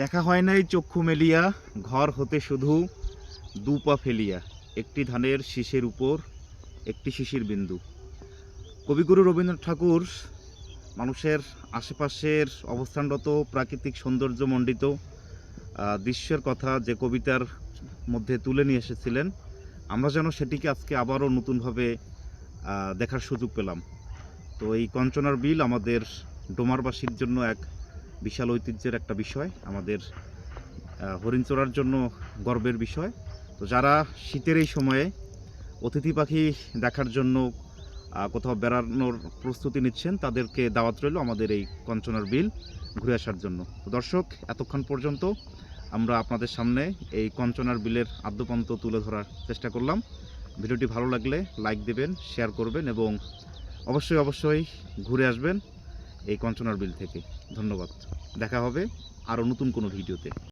দেখা হয় নাই চক্ষু মেলিয়া, ঘর হতে শুধু দু পা ফেলিয়া। একটি ধানের শীষের উপর, একটি শিশির বিন্দু। কবিগুরু রবীন্দ্রনাথ ঠাকুর মানুষের আশেপাশের অবস্থানরত প্রাকৃতিক সৌন্দর্যমণ্ডিত দৃশ্যের কথা যে কবিতার মধ্যে তুলে নিয়ে এসেছিলেন, আমরা যেন সেটিকে আজকে আবারও নতুনভাবে দেখার সুযোগ পেলাম। তো এই কঞ্চনার বিল আমাদের ডোমারবাসীর জন্য এক বিশাল ঐতিহ্যের একটা বিষয়, আমাদের হরিণচড়ার জন্য গর্বের বিষয়। তো যারা শীতের এই সময়ে অতিথি পাখি দেখার জন্য কোথাও বেড়ানোর প্রস্তুতি নিচ্ছেন, তাদেরকে দাওয়াত রইল আমাদের এই কঞ্চনার বিল ঘুরে আসার জন্য। দর্শক, এতক্ষণ পর্যন্ত আমরা আপনাদের সামনে এই কঞ্চনার বিলের আদ্যপান্ত তুলে ধরার চেষ্টা করলাম। ভিডিওটি ভালো লাগলে লাইক দেবেন, শেয়ার করবেন এবং অবশ্যই অবশ্যই ঘুরে আসবেন। এই কঞ্চনার বিল থেকে। ধন্যবাদ। দেখা হবে আরও নতুন কোনো ভিডিওতে।